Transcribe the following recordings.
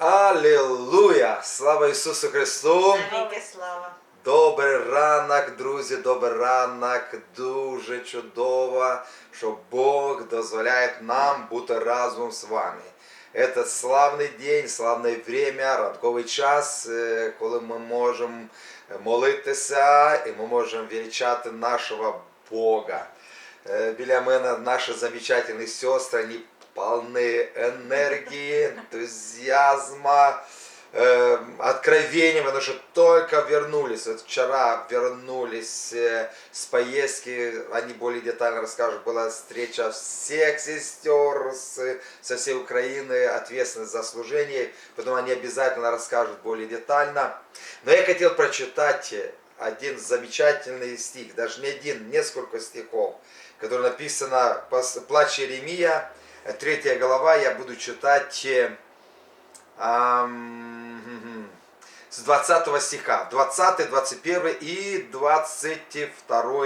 Алілуя! Слава Ісусу Христу! Навіки слава. Добрий ранок, друзі, добрий ранок. Дуже чудово, що Бог дозволяє нам бути разом з вами. Це славний день, славне время, ранковий час, е, коли ми можемо молитися і ми можемо величати нашого Бога. Е, Біля мене наші замечательні сестри, вони повні енергії, ентузіазма, э, откровением, потому что только вернулись, вот вчера вернулись э, с поездки, они более детально расскажут, была встреча всех сестер с- со всей Украины, ответственность за служение, потом они обязательно расскажут более детально. Но я хотел прочитать один замечательный стих, даже не один, несколько стихов, который написано пос- «Плач Иеремия», э, третья глава, я буду читать э, с 20 стиха. 20, 21 и 22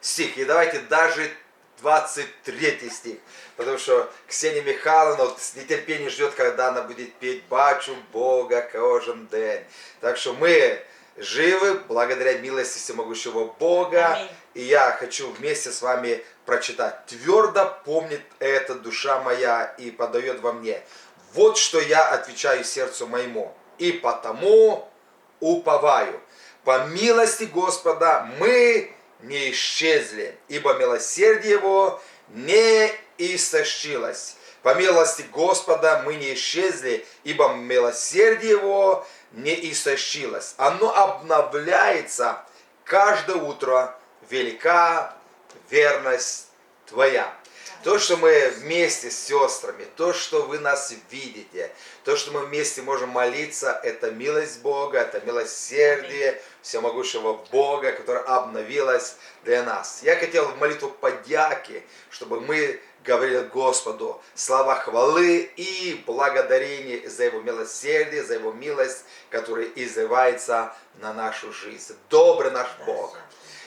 стих. И давайте даже 23 стих. Потому что Ксения Михайловна с нетерпением ждет, когда она будет петь «Бачу Бога кожен день». Так что мы живы благодаря милости всемогущего Бога. Аминь. И я хочу вместе с вами прочитать. Твердо помнит это душа моя и подает во мне. Вот что я отвечаю сердцу моему. И потому уповаю. По милости Господа мы не исчезли, ибо милосердие Его не истощилось. По милости Господа мы не исчезли, ибо милосердие Его не истощилось. Оно обновляется каждое утро. Велика верность Твоя. То, что мы вместе с сестрами, то, что вы нас видите, то, что мы вместе можем молиться, это милость Бога, это милосердие всемогущего Бога, которое обновилось для нас. Я хотел в молитву подяки, чтобы мы говорили Господу слова хвалы и благодарения за Его милосердие, за Его милость, которая изливается на нашу жизнь. Добрый наш Бог.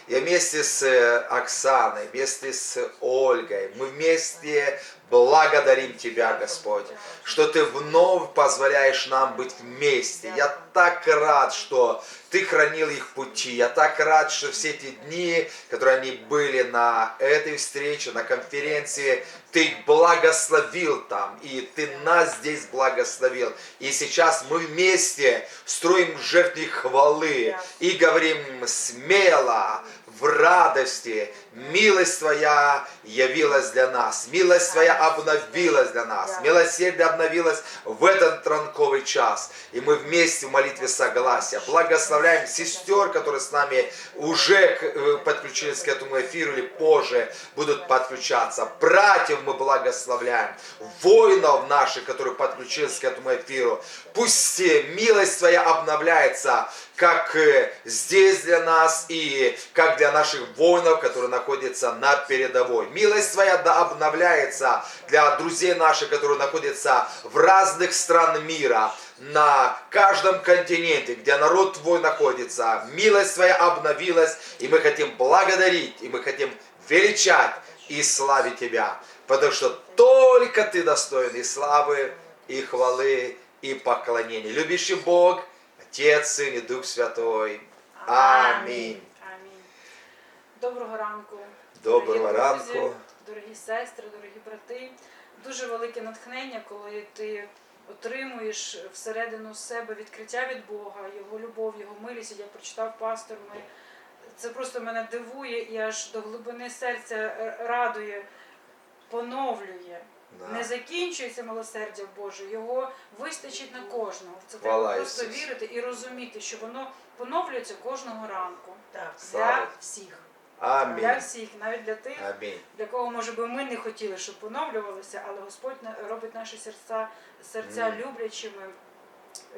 Я вместе с э, Оксаной, вместе с Ольгой, мы вместе благодарим Тебя, Господь, что Ты вновь позволяешь нам быть вместе. Я так рад, что Ты хранил их пути. Я так рад, что все эти дни, которые они были на этой встрече, на конференции, Ты благословил там, и Ты нас здесь благословил. И сейчас мы вместе строим жертвы хвалы и говорим смело, в радости, милость Твоя явилась для нас, милость Твоя обновилась для нас, милосердие обновилось в этот ранковый час. И мы вместе в молитве согласия благословляем сестер, которые с нами уже э, подключились к этому эфиру или позже будут подключаться. Братьев мы благословляем, воинов наших, которые подключились к этому эфиру. Пусть милость Твоя обновляется, как э, здесь для нас и как для наших воинов, которые находятся на передовой. Милость Твоя да обновляется для друзей наших, которые находятся в разных странах мира, на каждом континенте, где народ Твой находится. Милость Твоя обновилась, и мы хотим благодарить, и мы хотим величать и славить Тебя, потому что только Ты достоин и славы, и хвалы, и поклонения. Любящий Бог, Отец, Сын и Дух Святой. Аминь. Доброго ранку. Доброго дорогі ранку. друзі, дорогі сестри, дорогі брати. Дуже велике натхнення, коли ти отримуєш всередину себе відкриття від Бога, Його любов, Його милість. Я прочитав пастор. Ми... Це просто мене дивує і аж до глибини серця радує, поновлює. Да. Не закінчується милосердя Боже, його вистачить на кожного. Це Хвала треба просто вірити і розуміти, що воно поновлюється кожного ранку Так. Слава. для всіх. Для всіх, навіть для тих, Аминь. для кого може би ми не хотіли, щоб поновлювалося, але Господь робить наші серця, серця люблячими,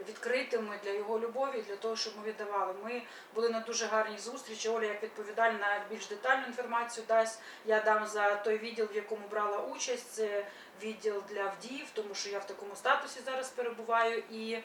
відкритими для його любові, для того, щоб ми віддавали. Ми були на дуже гарній зустрічі. Оля як відповідальна більш детальну інформацію дасть. Я дам за той відділ, в якому брала участь. Це відділ для вдів, тому що я в такому статусі зараз перебуваю і.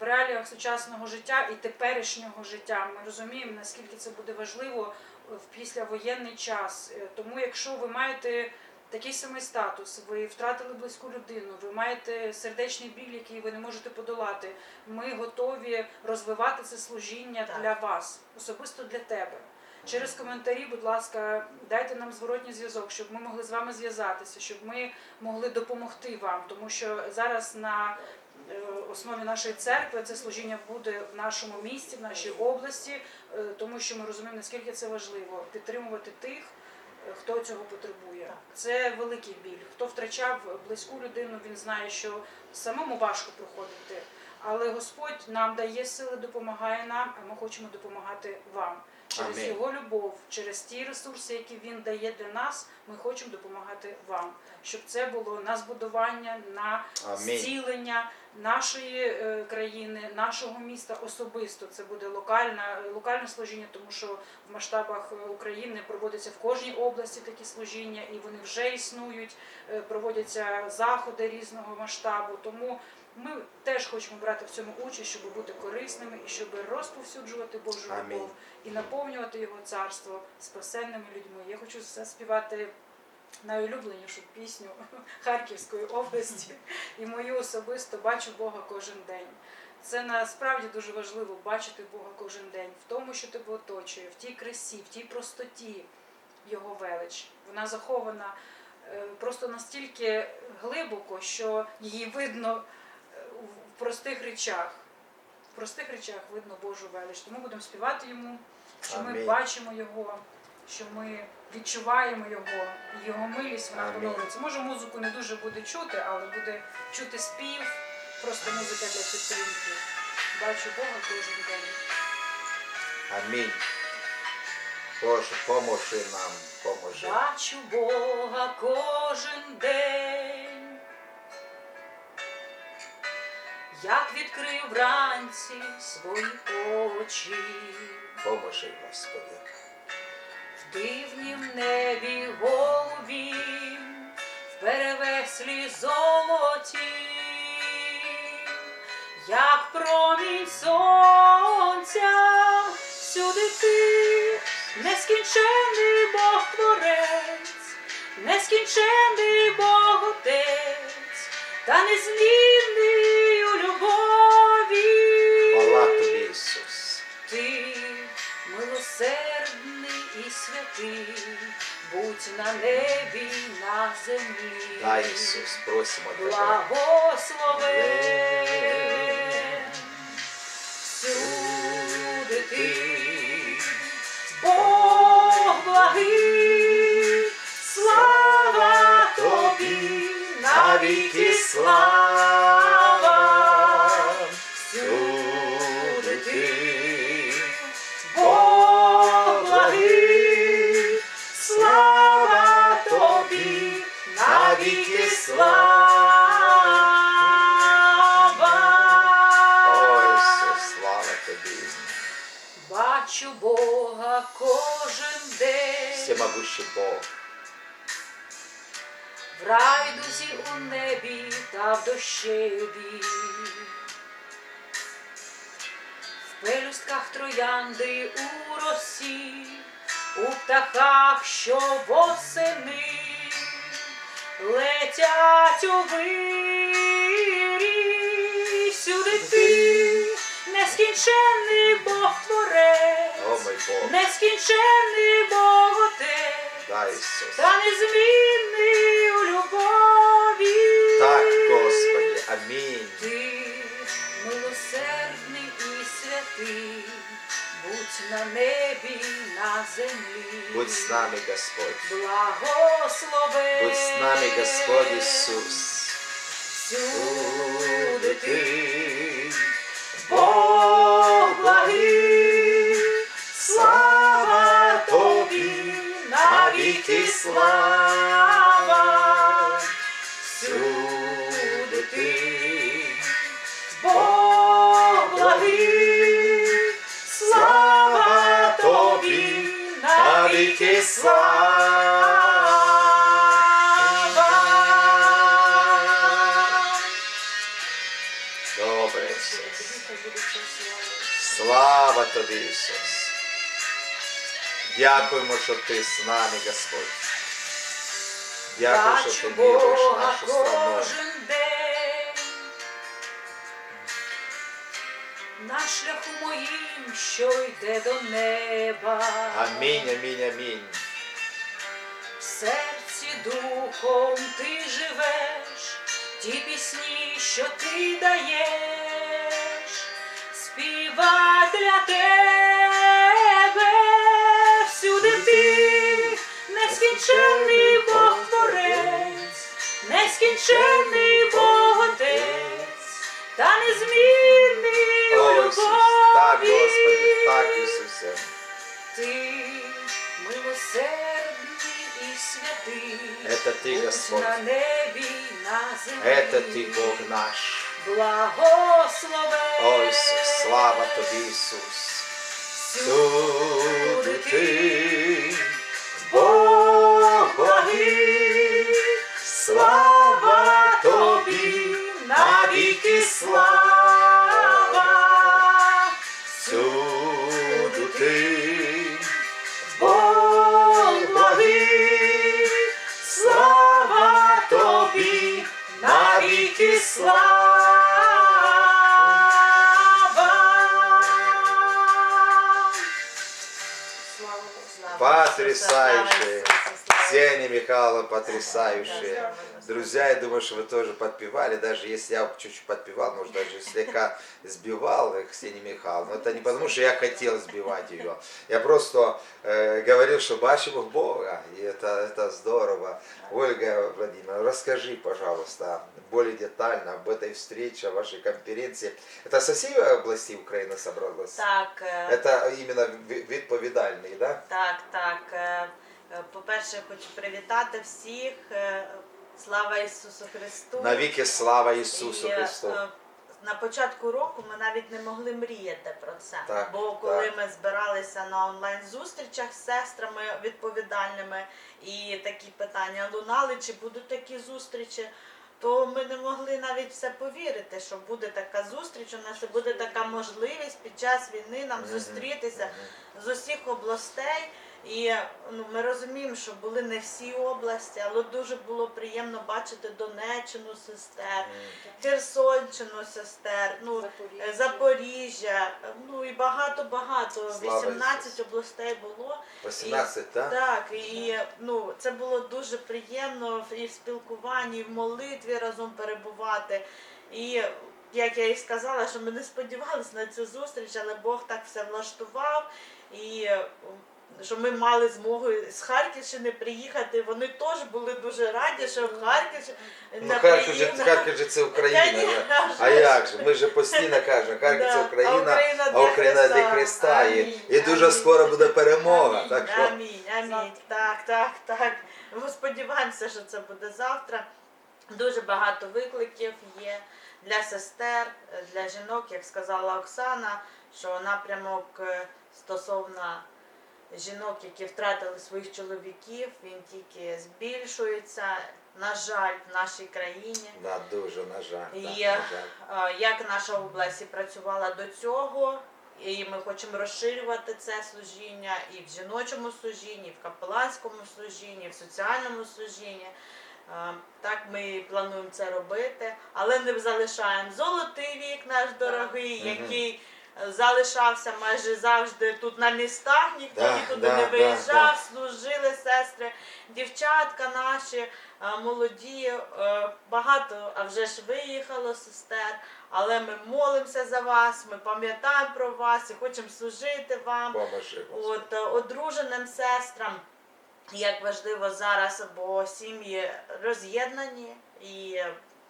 В реаліях сучасного життя і теперішнього життя ми розуміємо, наскільки це буде важливо в післявоєнний час. Е, Тому, якщо ви маєте такий самий статус, ви втратили близьку людину, ви маєте сердечний біль, який ви не можете подолати. Ми готові розвивати це служіння Так. для вас, особисто для тебе. Через коментарі, будь ласка, дайте нам зворотній зв'язок, щоб ми могли з вами зв'язатися, щоб ми могли допомогти вам, тому що зараз на основі нашої церкви це служіння буде в нашому місті, в нашій області, е, тому що ми розуміємо, наскільки це важливо підтримувати тих, е, хто цього потребує. Це великий біль. Хто втрачав близьку людину, він знає, що самому важко проходити. Але Господь нам дає сили, допомагає нам, а ми хочемо допомагати вам. Через Амінь. його любов, через ті ресурси, які він дає для нас, ми хочемо допомагати вам, щоб це було на збудування, на Амінь. зцілення нашої е, країни, нашого міста особисто. Це буде локальне, локальне служіння, тому що в масштабах е, України проводяться в кожній області такі служіння, і вони вже існують. е, Проводяться заходи різного масштабу. Тому ми теж хочемо брати в цьому участь, щоб бути корисними і щоб розповсюджувати Божу любов і наповнювати його царство спасенними людьми. Я хочу заспівати найулюбленішу пісню Харківської області і мою особисто бачу Бога кожен день. Це насправді дуже важливо бачити Бога кожен день в тому, що тебе оточує, в тій красі, в тій простоті Його велич. Вона захована е, просто настільки глибоко, що її видно в простих речах. В простих речах видно Божу велич. Тому будемо співати йому, що ми бачимо його, що ми відчуваємо його, і його милість вона Амінь. подобається. Може, музику не дуже буде чути, але буде чути спів, просто музика для підтримки. Бачу Бога кожен день. Амінь. Боже, поможи нам, поможи. Бачу Бога кожен день, як відкрив вранці свої очі, Поможи, Господи. в дивнім небі голубі, в перевеслі золоті, як промінь сонця, всюди ти, нескінчений Бог творець, нескінчений Бог отець, та незмінний милосердний і святий, будь на небі, на землі. Дай, Ісус, просимо тебе. Благословен В троянди у росі, у птахах, що восени летять у вирі. Сюди ти, нескінченний Бог творець, мой Бог. отець. Та незмінний у любові. Так, Господи, амінь. Святий, будь на небі, на землі. Будь з нами, Господь. Благослови. Будь з нами, Господь Ісус. Всюди ти, Бог благий, слава тобі, навіки слава. Тобі, Ісус. Дякуємо, що ти з нами, Господь. Дякую, що ти Бога нашу страну. На шляху моїм, що йде до неба. Амінь, амінь, амінь. В серці духом ти живеш, ті пісні, що ти даєш, співа для тебе всюди ти, нескінченний Бог творець, нескінченний Бог отець, та незмінний у так, любові. Господи, так, Ісусе. Ти милосердний і святий, Это Ти, Господь. на небі, на землі. Это Ти, Бог наш. Благословен. О, Ісус, слава Тобі, Ісус. Суди Ти, Бог благий, слава Тобі, навіки слава. Потрясающе. Ксения Михайловна потрясающая. Друзья, я думаю, что вы тоже подпевали, даже если я чуть-чуть подпевал, может даже слегка сбивал Ксению Михайловну. Это не потому, что я хотел сбивать ее. Я просто э, говорил, что бачим Бога, и это, это здорово. Ольга Владимировна, расскажи, пожалуйста, более детально об этой встрече, о вашей конференции. Это со всей области Украины собралось? Так, е, Это именно ви- відповідальний, да? так, так. е, е, По-перше, хочу привітати всіх. Слава Ісусу Христу. Навіки слава Ісусу І, е, Христу. е, На початку року ми навіть не могли мріяти про це. Так, Бо коли так. ми збиралися на онлайн-зустрічах з сестрами відповідальними, і такі питання лунали, чи будуть такі зустрічі, то ми не могли навіть все повірити, що буде така зустріч, у нас і буде така можливість під час війни нам зустрітися з усіх областей. І ну, ми розуміємо, що були не всі області, але дуже було приємно бачити Донеччину сестер, Херсонщину сестер, ну, Запоріжжя. Запоріжжя, ну і багато-багато. Слава 18 областей було. 18, так? Так, і ну, це було дуже приємно і в спілкуванні, і в молитві разом перебувати. І як я і сказала, що ми не сподівалися на цю зустріч, але Бог так все влаштував. І що ми мали змогу з Харківщини приїхати. Вони теж були дуже раді, що в Харківщині Ну, Харків же, Харків же це Україна. Конечно, да. А як же? Ми же постійно кажемо, Харків це Да, Україна, а Україна а для Україна для Христа. Христа. І, Амінь, і дуже амінь. скоро буде перемога. Амінь, Так що амінь, амінь. Так, так, так. Ми сподіваємося, що це буде завтра. Дуже багато викликів є для сестер, для жінок, як сказала Оксана, що напрямок е, стосовно жінок, які втратили своїх чоловіків, він тільки збільшується. На жаль, в нашій країні. да, дуже, на жаль. да, на жаль. як наша область працювала до цього, і ми хочемо розширювати це служіння і в жіночому служінні, і в капеланському служінні, і в соціальному служінні. Так ми плануємо це робити, але не залишаємо золотий вік наш дорогий, який залишався майже завжди тут на містах, ніхто Да, нікуди да, не виїжджав, да. служили сестри, дівчатка наші е, молоді, е, багато а вже ж виїхало сестер, але ми молимося за вас, ми пам'ятаємо про вас і хочемо служити вам. От е, одруженим сестрам, як важливо зараз, бо сім'ї роз'єднані і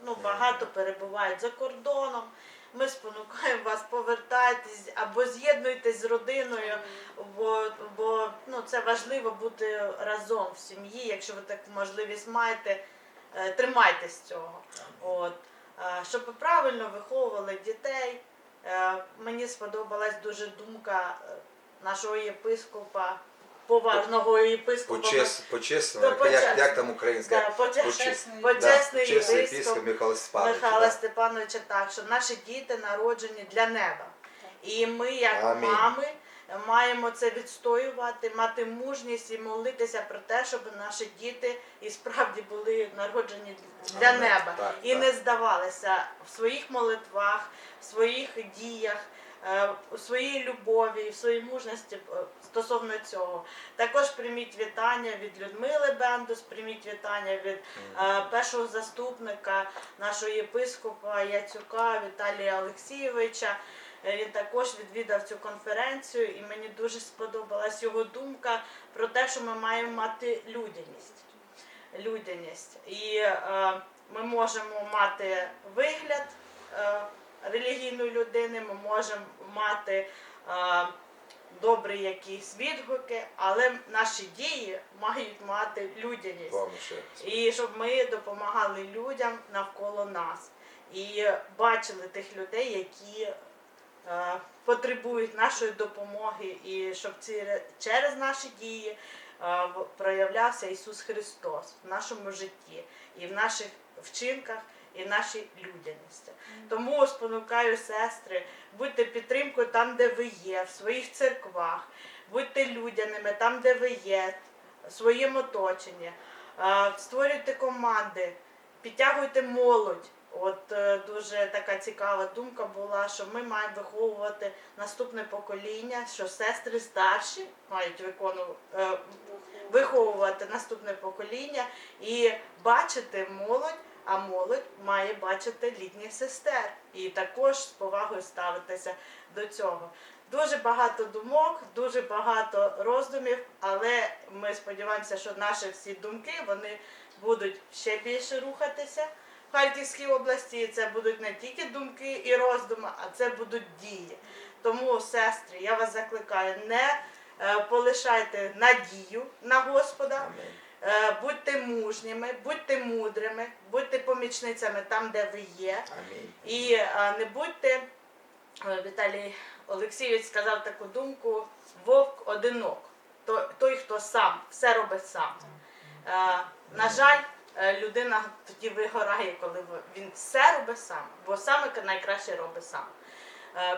ну, багато перебувають за кордоном. Ми спонукаємо вас, повертайтесь або з'єднуйтесь з родиною, бо, бо ну, це важливо бути разом в сім'ї. Якщо ви таку можливість маєте, е, тримайтесь цього. От. Щоб ви правильно виховували дітей. Е, Мені сподобалась дуже думка е, нашого єпископа, поважного єпископа. Почес, почесно, Та як, почесно. як там українська? Да, почесний, Почесний. почесний да, почесний єпископ Михайло Степанович. Михайла да. Степановича так, що наші діти народжені для неба. І ми, як Амінь. мами, маємо це відстоювати, мати мужність і молитися про те, щоб наші діти і справді були народжені для Амен. неба Так, і так. не здавалися в своїх молитвах, в своїх діях. Е, У своїй любові, в своїй мужності е, стосовно цього. Також прийміть вітання від Людмили Бендус, прийміть вітання від е, першого заступника нашого єпископа Яцюка Віталія Олексійовича. Він також відвідав цю конференцію, і мені дуже сподобалась його думка про те, що ми маємо мати людяність. Людяність. І е, ми можемо мати вигляд е, релігійної людини, ми можемо мати добрі якісь відгуки, але наші дії мають мати людяність. І щоб ми допомагали людям навколо нас. І бачили тих людей, які потребують нашої допомоги, і щоб ці, через наші дії проявлявся Ісус Христос в нашому житті і в наших вчинках, і нашій людяності. Тому спонукаю сестри, будьте підтримкою там, де ви є, в своїх церквах, будьте людяними там, де ви є, в своєму оточенні. Е, Створюйте команди, підтягуйте молодь. От е, дуже така цікава думка була, що ми маємо виховувати наступне покоління, що сестри старші мають виконувати. Виховувати наступне покоління і бачити молодь, а молодь має бачити літніх сестер і також з повагою ставитися до цього. Дуже багато думок, дуже багато роздумів, але ми сподіваємося, що наші всі думки вони будуть ще більше рухатися в Харківській області. І це будуть не тільки думки і роздуми, а це будуть дії. Тому, сестри, я вас закликаю, не е, полишайте надію на Господа. Е, Будьте мужніми, будьте мудрими, будьте помічницями там, де ви є. Амінь. І не будьте, е, Віталій Олексійович сказав таку думку: вовк одинок, той, хто сам, все робить сам. Е, На жаль, людина тоді вигорає, коли він все робить сам, бо саме найкраще робить сам.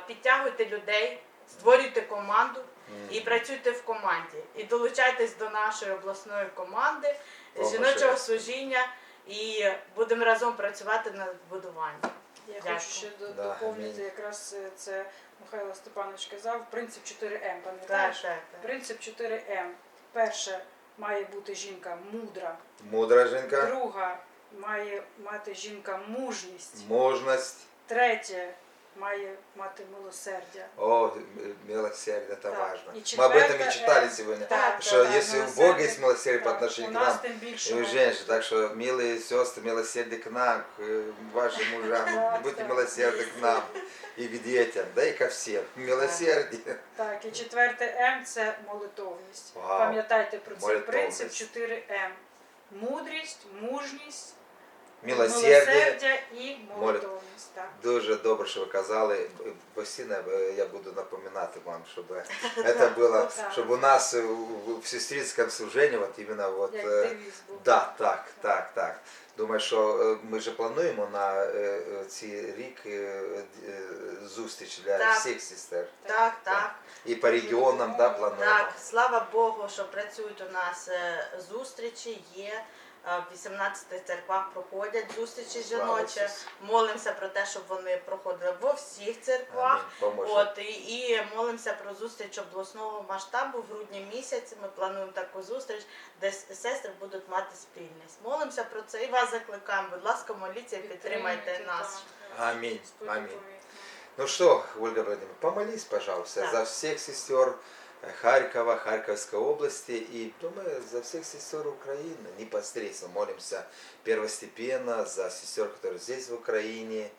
Підтягуйте людей, створюйте команду і працюйте в команді. І долучайтесь до нашої обласної команди О, жіночого служіння і будемо разом працювати над будуванням. Я Дякую. хочу ще Да, доповнити, амінь. якраз е, це Михайло Степанович казав, принцип 4М, Так, пам'ятаєш? так, так. Принцип 4М. Перше, має бути жінка мудра. Мудра жінка, Друга, має мати жінка мужність. мужність. Третє, має мати милосердя. О, м- милосердие, это Так. важно. И Мы об этом четвертое, и читали э, сегодня. Так, что так, если у милосердя. Бога есть милосердие по Так, отношению у к нас нам, тим більше. и у женщин, так что, милые сестры, милосердие к нам, к э, вашим мужам, Так, будьте так. милосердны к нам и к детям, да и ко всем. Милосердие. Так, і четверте М це молитовність. Вау. Пам'ятайте про цей Молитовність. принцип 4М. Мудрість, мужність, Милосердие. милосердя і молитовність. Так. Дуже добре, що ви казали. Постійно е, я буду напоминати вам, щоб це було, щоб у нас в сестринському служенні, от іменно от, е. Да, так, так, так. Думаю, що е, ми вже плануємо на цей рік зустріч для Так. всіх сестер. Так, так. І по регіонам да, плануємо. Так, слава Богу, що працюють у нас зустрічі, є. Е, В 18 церквах проходять зустрічі жіночі. Молимося про те, щоб вони проходили во всіх церквах. От і, і молимося про зустріч обласного масштабу в грудні місяці. Ми плануємо таку зустріч, де сестри будуть мати спільність. Молимося про це і вас закликаємо. Будь ласка, моліться і підтримайте нас. Амінь, амінь. Ну что, Ольга Владимировна, помолись, пожалуйста, Да. за всех сестер Харькова, Харьковской области и думаю, за всех сестер Украины. Непосредственно молимся первостепенно за сестер, которые здесь в Украине,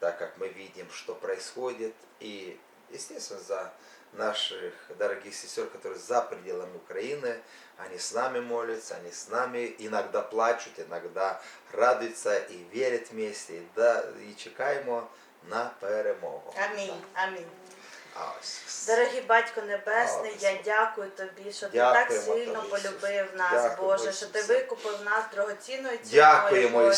так как мы видим, что происходит. И, естественно, за наших дорогих сестер, которые за пределами Украины, они с нами молятся, они с нами иногда плачут, иногда радуются и верят вместе, и, да, и чекаємо на перемогу. Амінь. Амінь. Дорогий батько Небесний, я дякую тобі, що ти так сильно полюбив нас, Боже, що ти викупив нас дорогоцінною ціною, Боже.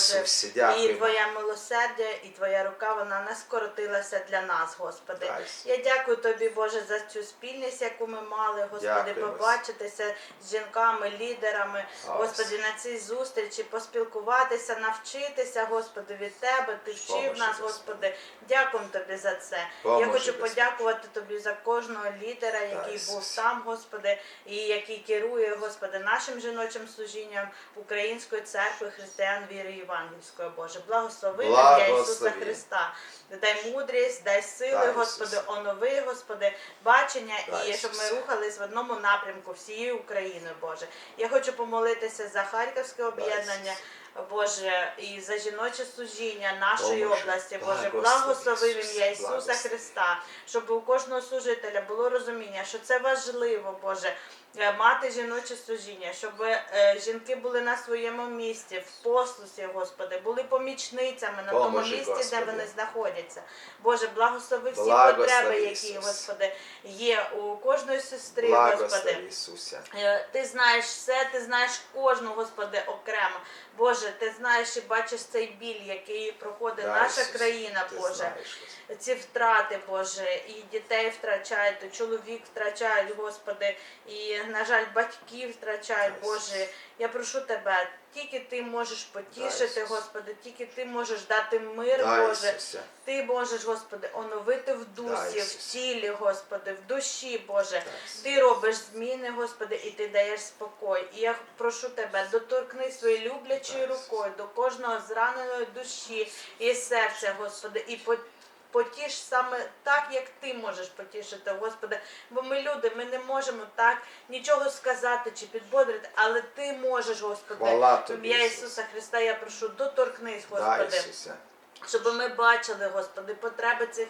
І. Твоя милосердя, і Твоя рука, вона не скоротилася для нас, Господи. Я дякую тобі, Боже, за цю спільність, яку ми мали, Господи, побачитися з жінками, лідерами, Господи, на цій зустрічі, поспілкуватися, навчитися, Господи, від Тебе. Ти вчив нас, Господи. Дякуємо тобі за це. Я хочу Господи. Подякувати тобі за кожного лідера, який був там, Господи, і який керує, Господи, нашим жіночим служінням Української церкви християн віри Євангельської, Боже. Благослови ім'я Ісуса Христа. Дай мудрість, дай сили, Дай, Господи, онови, Господи, бачення Дай, і щоб ми рухались в одному напрямку всією Україною, Боже. Я хочу помолитися за Харківське об'єднання. Боже, і за жіноче служіння нашої Боже, області, Боже, Благослови, в ім'я Ісуса. Христа, щоб у кожного служителя було розуміння, що це важливо, Боже, мати жіноче служіння, щоб е, жінки були на своєму місці, в послусі, Господи, були помічницями на тому Поможи, місці, де вони знаходяться. Боже, благослови всі Благослови, потреби, які, Ісус. Господи, є у кожної сестри, Господи. Благослови, Ісусе. Е, Ти знаєш все, ти знаєш кожну, Господи, окремо. Боже, ти знаєш і бачиш цей біль, який проходить Да, наша Ісусе, країна, Боже. знаєш, Ці втрати, Боже, і дітей втрачають, і чоловік втрачають, Господи, і, на жаль, батьків втрачають, Боже. Я прошу тебе, тільки ти можеш потішити. Господи, тільки ти можеш дати мир, Боже. Ти можеш, Господи, оновити в дусі, в тілі, Господи, в душі, Боже. Ти робиш зміни, Господи, і ти даєш спокій. І я прошу тебе, доторкни своєю люблячою рукою до кожного зраненої душі і серця, Господи, і по- потіш саме так, як ти можеш потішити, Господи. Бо ми люди, ми не можемо так нічого сказати чи підбодрити, але ти можеш, Господи. Хвала тобі, ім'я Ісуса Христа я прошу, доторкнись, Господи. Ісусе. Щоб ми бачили, Господи, потреби цих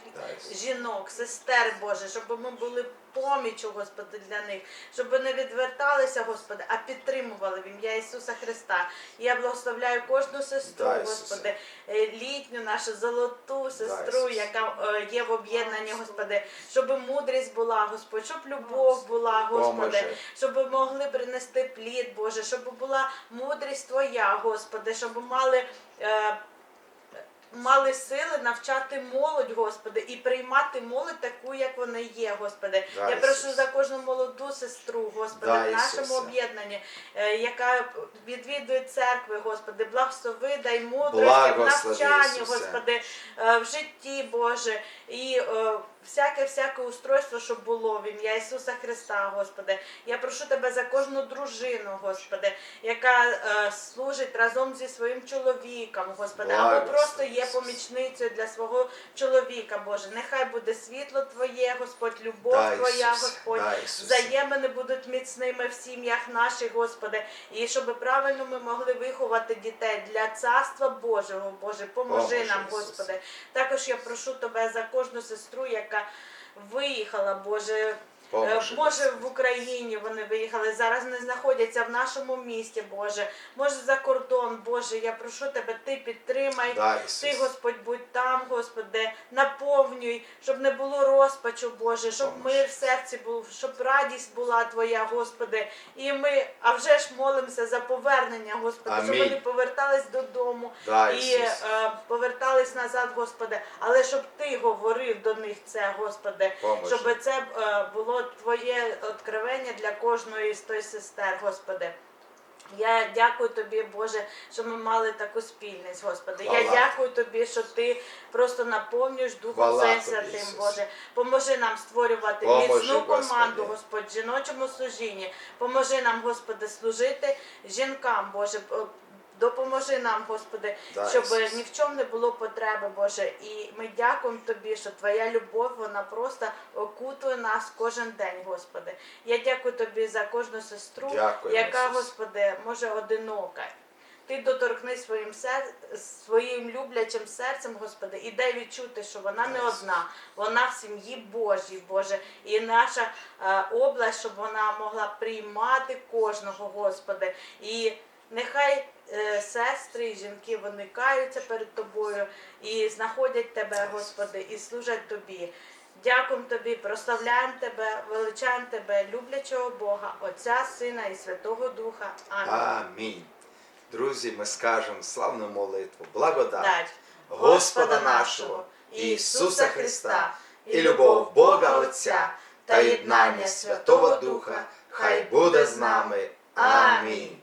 жінок, сестер Боже, щоб ми були помічю, Господи, для них, щоб не відверталися, Господи, а підтримували в ім'я Ісуса Христа. Я благословляю кожну сестру, Господи, е, літню нашу золоту сестру, яка е, є в об'єднанні, Господи, щоб мудрість була, Господь, щоб любов була, Господи, щоб ми могли принести плід, Боже, щоб була мудрість Твоя, Господи, щоб мали. Мали сили навчати молодь, Господи, і приймати молодь таку, як вона є, Господи. Да, Я прошу за кожну молоду сестру, Господи, Да, в нашому об'єднанні, е, яка відвідує церкви, Господи, благослови, дай мудрості в навчанні. Господи, е, в житті, Боже, і е, всяке всяке устройство, щоб було в ім'я Ісуса Христа, Господи. Я прошу тебе за кожну дружину, Господи, яка е, служить разом зі своїм чоловіком, Господи, або просто є помічницею для свого чоловіка, Боже. Нехай буде світло Твоє, Господь, любов Дай, Твоя. Господь. Дай, Взаємини будуть міцними в сім'ях наших, Господи, і щоб правильно ми могли виховати дітей для царства Божого, Боже, поможи Поможи, нам. Господи. Також я прошу тебе за кожну сестру, яка виїхала, Боже. Е, Може в Україні вони виїхали, зараз не знаходяться в нашому місті, Боже. Може за кордон, Боже. Я прошу тебе, ти підтримай. Дай, Ти, Господь, будь там, Господи, наповнюй, щоб не було розпачу, Боже, щоб Поможи. мир в серці був, щоб радість була Твоя, Господи. І ми, а вже ж молимося за повернення, Господи, щоб вони повертались додому Дай, і е, повертались назад, Господи. Але щоб Ти говорив до них це, Господи, Поможи. щоб це е, було Твоє откровення для кожної з той сестер, Господи. Я дякую тобі, Боже, що ми мали таку спільність, Господи. Я дякую тобі, що ти просто наповнюєш Духом Хвала Святим, Боже. Поможи нам створювати Поможи, міцну команду, Господь, в жіночому служінні. Поможи нам, Господи, служити жінкам, Боже. Допоможи нам, Господи, Дай, щоб Ісусе. ні в чому не було потреби, Боже. І ми дякуємо Тобі, що Твоя любов, вона просто окутує нас кожен день, Господи. Я дякую Тобі за кожну сестру, Дякуємо, яка, Ісусе. Господи, може одинока. Ти доторкни своїм сер... своїм люблячим серцем, Господи, і дай відчути, що вона не одна, вона в сім'ї Божій, Боже. І наша е, область, щоб вона могла приймати кожного, Господи. І нехай сестри і жінки вони каються перед тобою і знаходять тебе, Господи, і служать тобі. Дякуємо тобі, прославляємо тебе, величаємо тебе, люблячого Бога, Отця, Сина і Святого Духа. Амінь. Амінь. Друзі, ми скажемо славну молитву, благодать Дать Господа нашого, Ісуса Христа, і любов Бога Отця та єднання Святого Духа, хай буде з нами. Амінь.